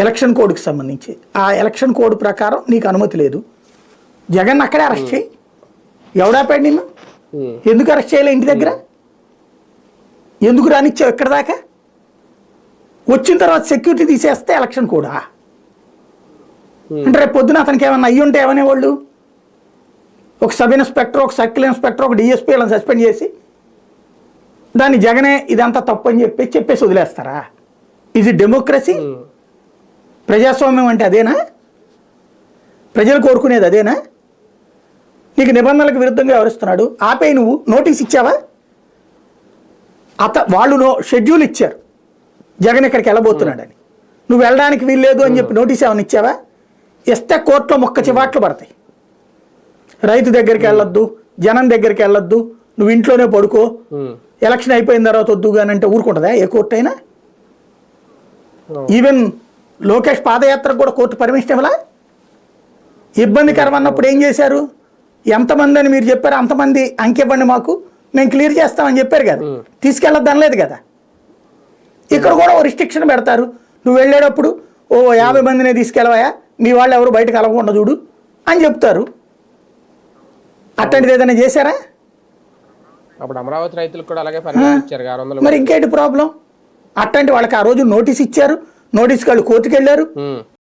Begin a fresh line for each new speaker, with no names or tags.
Election కోడ్కి సంబంధించి. ఆ election code ప్రకారం నీకు అనుమతి లేదు. జగన్ అక్కడే అరెస్ట్ చేయి. ఎవడాపాడు నిన్ను. ఎందుకు అరెస్ట్ చేయలే ఇంటి దగ్గర? ఎందుకు రానిచ్చావు ఎక్కడ దాకా? వచ్చిన తర్వాత సెక్యూరిటీ తీసేస్తే ఎలక్షన్ కూడా? అంటే రేపు పొద్దున అతనికి ఏమన్నా అయ్యి ఉంటే ఏమనేవాళ్ళు? ఒక సబ్ ఇన్స్పెక్టర్ ఒక సర్కిల్ ఇన్స్పెక్టర్ ఒక డిఎస్పీ వాళ్ళని సస్పెండ్ చేసి దాన్ని జగనే ఇదంతా తప్పు అని చెప్పి చెప్పేసి వదిలేస్తారా? ఇది డెమోక్రసీ. ప్రజాస్వామ్యం అంటే అదేనా? ప్రజలు కోరుకునేది అదేనా? నీకు నిబంధనలకు విరుద్ధంగా వ్యవహరిస్తున్నాడు ఆపేయి నువ్వు. నోటీస్ ఇచ్చావా? అత వాళ్ళు నో షెడ్యూల్ ఇచ్చారు. జగన్ ఇక్కడికి వెళ్ళబోతున్నాడని. నువ్వు వెళ్ళడానికి వీల్లేదు అని చెప్పి నోటీస్ ఏమైనా ఇచ్చావా? ఇస్తే కోర్టులో మొక్క చివాట్లు పడతాయి. రైతు దగ్గరికి వెళ్ళొద్దు జనం దగ్గరికి వెళ్ళొద్దు నువ్వు ఇంట్లోనే పడుకో. ఎలక్షన్ అయిపోయిన తర్వాత వద్దు కానీ అంటే ఊరుకుంటుందా? ఏ కోర్టు అయినా? ఈవెన్ లోకేష్ పాదయాత్రకు కూడా కోర్టు పర్మిషన్ ఇవ్వలా? ఇబ్బందికరం అన్నప్పుడు ఏం చేశారు? ఎంతమంది అని మీరు చెప్పారు అంతమంది అంకె ఇవ్వండి మాకు మేము క్లియర్ చేస్తామని చెప్పారు కదా. తీసుకెళ్ళొద్దు అనలేదు కదా. ఇక్కడ కూడా ఓ రిస్ట్రిక్షన్ పెడతారు. నువ్వు వెళ్ళేటప్పుడు ఓ యాభై మందినే తీసుకెళ్ళవయా మీ వాళ్ళు ఎవరు బయటకు కలవకుండా చూడు అని చెప్తారు. అట్లాంటిది ఏదైనా చేశారా?
అప్పుడు అమరావతి రైతులకు కూడా అలాగే
మరి ఇంకేంటి ప్రాబ్లం అట్లాంటి వాళ్ళకి ఆ రోజు నోటీస్ ఇచ్చారు. నోటీస్ వాళ్ళు కోర్టుకు వెళ్ళారు